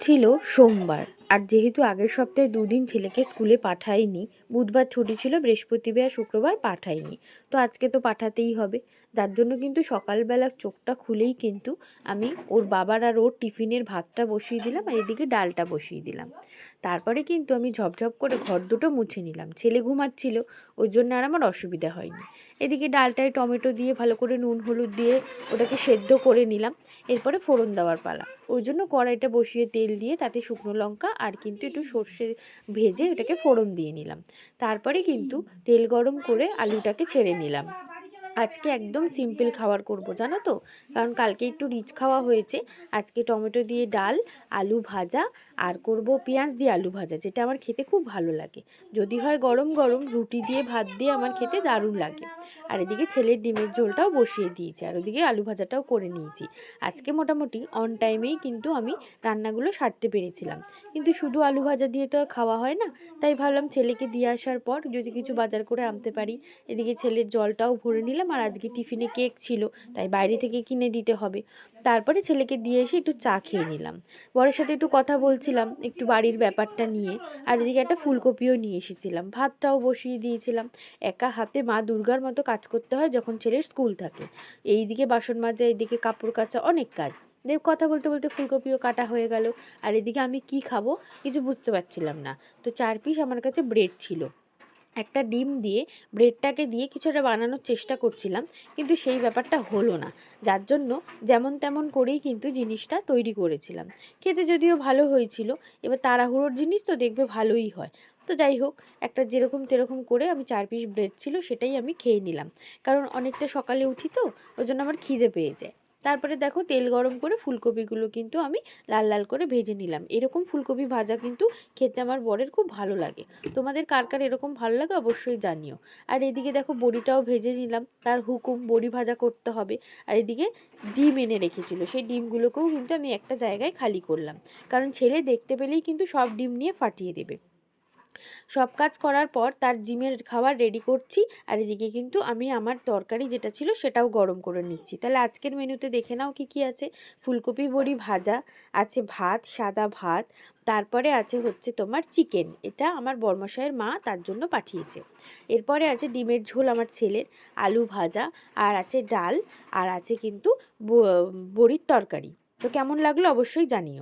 ছিল সোমবার। আর যেহেতু আগের সপ্তাহে দুদিন ছেলেকে স্কুলে পাঠাইনি বুধবার ছুটি ছিল, বৃহস্পতিবার শুক্রবার পাঠাইনি তো আজকে তো পাঠাতেই হবে। যার জন্য কিন্তু সকালবেলা চোখটা খুলেই কিন্তু আমি ওর বাবার আর ওর টিফিনের ভাতটা বসিয়ে দিলাম আর এদিকে ডালটা বসিয়ে দিলাম। তারপরে কিন্তু আমি ঝপঝপ করে ঘর দুটো মুছে নিলাম। ছেলে ঘুমাচ্ছিল, ওই জন্য আর আমার অসুবিধা হয়নি। এদিকে ডালটায় টমেটো দিয়ে ভালো করে নুন, হলুদ দিয়ে ওটাকে সেদ্ধ করে নিলাম। এরপরে ফোড়ন দেওয়ার পালা। ওই জন্য কড়াইটা বসিয়ে তেল দিয়ে তাতে শুকনো লঙ্কা আর কিন্তু একটু সর্ষে ভেজে ওটাকে ফোড়ন দিয়ে নিলাম। তারপরে কিন্তু তেল গরম করে আলুটাকে ছেড়ে নিলাম। আজকে একদম সিম্পল খাবার করব, জানো তো? কারণ কালকে একটু রিচ খাওয়া হয়েছে। আজকে টমেটো দিয়ে ডাল, আলু ভাজা, আর করব পেঁয়াজ দিয়ে আলু ভাজা, যেটা আমার খেতে খুব ভালো লাগে। যদি হয় গরম গরম, রুটি দিয়ে, ভাত দিয়ে আমার খেতে দারুণ লাগে। আর এদিকে ছেলের ডিমের ঝোলটাও বসিয়ে দিয়েছি, আর ওদিকে আলু ভাজাটাও করে নিয়েছি। আজকে মোটামুটি অন টাইমেই কিন্তু আমি রান্নাগুলো সারতে পেরেছিলাম। কিন্তু শুধু আলু ভাজা দিয়ে তো আর খাওয়া হয় না। তাই ভাবলাম ছেলেকে দিয়ে আসার পর যদি কিছু বাজার করে আনতে পারি। এদিকে ছেলের জলটাও ভরে নিলাম আর আজকে টিফিনে কেক ছিল, তাই বাইরে থেকে কিনে দিতে হবে। তারপরে ছেলেকে দিয়ে এসে একটু চা খেয়ে নিলাম। বরের সাথে একটু কথা বলছিলাম, একটু বাড়ির ব্যাপারটা নিয়ে। আর এদিকে একটা ফুলকপিও নিয়ে এসেছিলাম। ভাতটাও বসিয়ে দিয়েছিলাম। একা হাতে মা দুর্গার মতো কাজ করতে হয় যখন ছেলের স্কুল থাকে। এইদিকে বাসন মাজা, এইদিকে কাপড় কাচা অনেক কাজ। দেব কথা বলতে বলতে ফুলকপিও কাটা হয়ে গেল। আর এদিকে আমি কি খাব কিছু বুঝতে পারছিলাম না। তো চার পিস আমার কাছে ব্রেড ছিল। একটা ডিম দিয়ে, ব্রেডটাকে দিয়ে কিছুটা বানানোর চেষ্টা করছিলাম, কিন্তু সেই ব্যাপারটা হলো না। যার জন্য যেমন তেমন করেই কিন্তু জিনিসটা তৈরি করেছিলাম। খেতে যদিও ভালো হয়েছিল, এবার তাড়াহুড়োর জিনিস তো দেখবে ভালোই হয়। তো যাই হোক, একটা যেরকম তেরকম করে আমি চার পিস ব্রেড ছিল সেটাই আমি খেয়ে নিলাম। কারণ অনেকটা সকালে উঠি তো, ওই জন্য আমার খিদে পেয়ে যায়। তারপরে দেখো তেল গরম করে ফুলকপিগুলো কিন্তু আমি লাল লাল করে ভেজে নিলাম। এরকম ফুলকপি ভাজা কিন্তু খেতে আমার বরের খুব ভালো লাগে। তোমাদের কার কার এরকম ভালো লাগে অবশ্যই জানিও। আর এদিকে দেখো বড়িটাও ভেজে নিলাম। তার হুকুম বড়ি ভাজা করতে হবে। আর এদিকে ডিম এনে রেখেছিল। সেই ডিমগুলোকেও কিন্তু আমি একটা জায়গায় খালি করলাম। কারণ ছেলে দেখতে পেলেই কিন্তু সব ডিম নিয়ে ফাটিয়ে দেবে। সব কাজ করার পর তার জিমের খাবার রেডি করছি আর এদিকে কিন্তু আমি আমার তরকারি যেটা ছিল সেটাও গরম করে নিচ্ছি। তাহলে আজকের মেনুতে দেখে নাও কি কি আছে। ফুলকপি বড়ি ভাজা, আছে ভাত, সাদা ভাত, তারপরে আছে হচ্ছে তোমার চিকেন এটা আমার বর্মশায়ের মা তার জন্য পাঠিয়েছে। এরপরে আছে ডিমের ঝোল আমার ছেলের, আলু ভাজা, আর আছে ডাল, আর আছে কিন্তু বড়ির তরকারি। তো কেমন লাগল অবশ্যই জানিও।